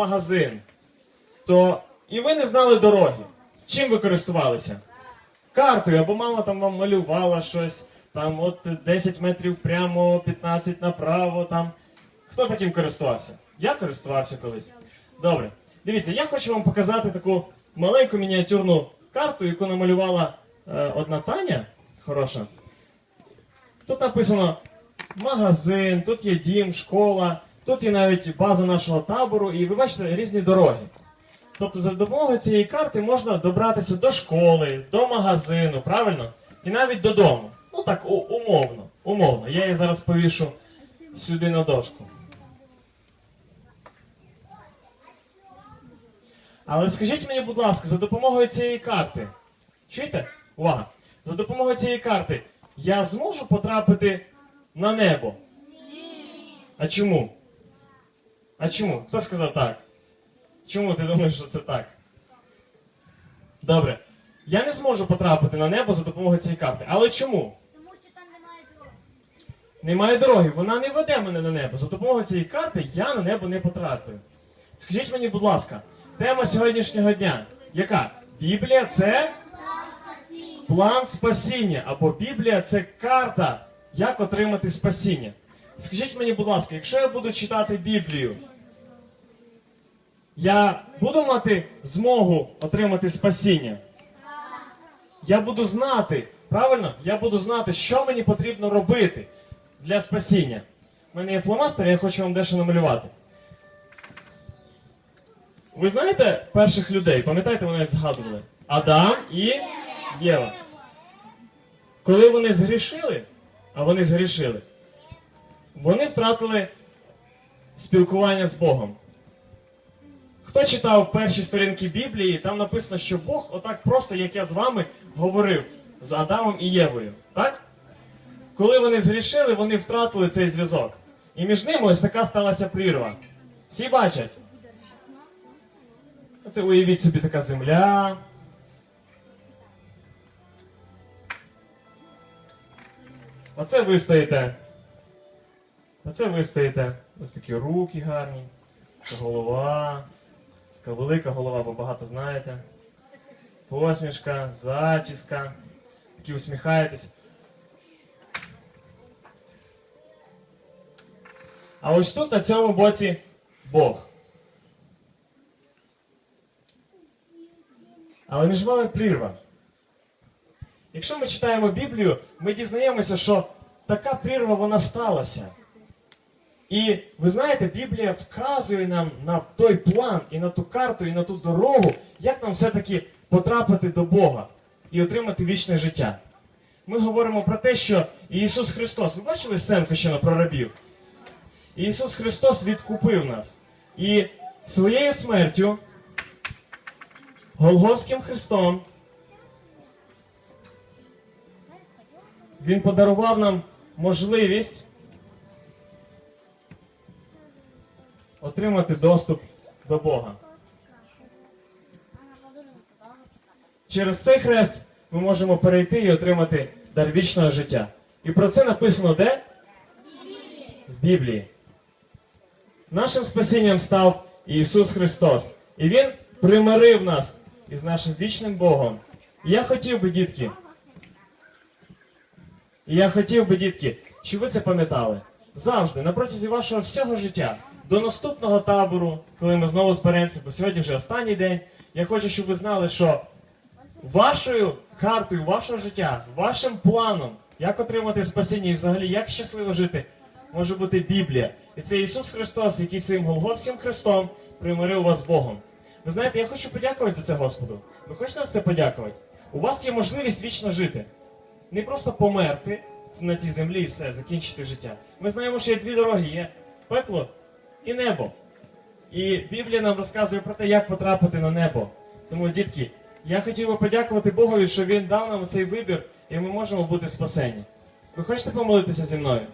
магазин, то і ви не знали дороги. Чим ви користувалися? Картою, або мама там вам малювала щось, там от 10 метрів прямо, 15 направо. там. Хто таким користувався? Я користувався колись. Добре. Дивіться, я хочу вам показати таку маленьку мініатюрну карту, яку намалювала е, одна Таня. Хороша. Тут написано магазин, тут є дім, школа, тут є навіть база нашого табору, і ви бачите різні дороги. Тобто за допомогою цієї карти можна добратися до школи, до магазину, правильно? І навіть додому. Ну так, умовно. Умовно. Я її зараз повішу сюди на дошку. Але скажіть мені, будь ласка, за допомогою цієї карти. Чуєте? Увага! За допомогою цієї карти я зможу потрапити на небо? Ні. А чому? А чому? Хто сказав так? Чому ти думаєш, що це так? Добре. Я не зможу потрапити на небо за допомогою цієї карти. Але чому? Тому що там немає дороги. Немає дороги, вона не веде мене на небо. За допомогою цієї карти я на небо не потраплю. Скажіть мені, будь ласка, тема сьогоднішнього дня. Яка? Біблія це план спасіння. Або Біблія це карта, як отримати спасіння. Скажіть мені, будь ласка, якщо я буду читати Біблію, я буду мати змогу отримати спасіння? Я буду знати, правильно? Я буду знати, що мені потрібно робити для спасіння. У мене є фломастер, я хочу вам дещо намалювати. Ви знаєте перших людей? Пам'ятаєте, вони згадували? Адам і Єва. Коли вони згрішили, а вони згрішили, вони втратили спілкування з Богом. Хто читав перші сторінки Біблії, там написано, що Бог отак просто, як я з вами, говорив з Адамом і Євою. Так? Коли вони згрішили, вони втратили цей зв'язок. І між ними ось така сталася прірва. Всі бачать? Оце уявіть собі така земля. Оце ви стоїте. Оце ви стоїте. Ось такі руки гарні, голова. Велика голова, бо багато знаєте. Посмішка, зачіска. Такі усміхаєтесь. А ось тут на цьому боці Бог. Але між вами прірва. Якщо ми читаємо Біблію, ми дізнаємося, що така прірва вона сталася. І ви знаєте, Біблія вказує нам на той план, і на ту карту, і на ту дорогу, як нам все-таки потрапити до Бога і отримати вічне життя. Ми говоримо про те, що Ісус Христос, ви бачили сценку ще на прорабів? Ісус Христос відкупив нас. І своєю смертю, Голговським Христом, Він подарував нам можливість отримати доступ до Бога. Через цей хрест ми можемо перейти і отримати дар вічного життя. І про це написано де? В Біблії. Нашим спасінням став Ісус Христос. І Він примирив нас із нашим вічним Богом. І я хотів би, дітки, і я хотів би, дітки, щоб ви це пам'ятали. Завжди, на протязі вашого всього життя, до наступного табору, коли ми знову зберемося, бо сьогодні вже останній день, я хочу, щоб ви знали, що вашою картою вашого життя, вашим планом, як отримати спасіння і взагалі як щасливо жити, може бути Біблія. І це Ісус Христос, який своїм Голговським Христом примирив вас з Богом. Ви знаєте, я хочу подякувати за це Господу. Ви хочете за це подякувати? У вас є можливість вічно жити. Не просто померти на цій землі і все, закінчити життя. Ми знаємо, що є дві дороги: є пекло і небо. І Біблія нам розказує про те, як потрапити на небо. Тому, дітки, я хотів би подякувати Богові, що Він дав нам цей вибір, і ми можемо бути спасені. Ви хочете помолитися зі мною?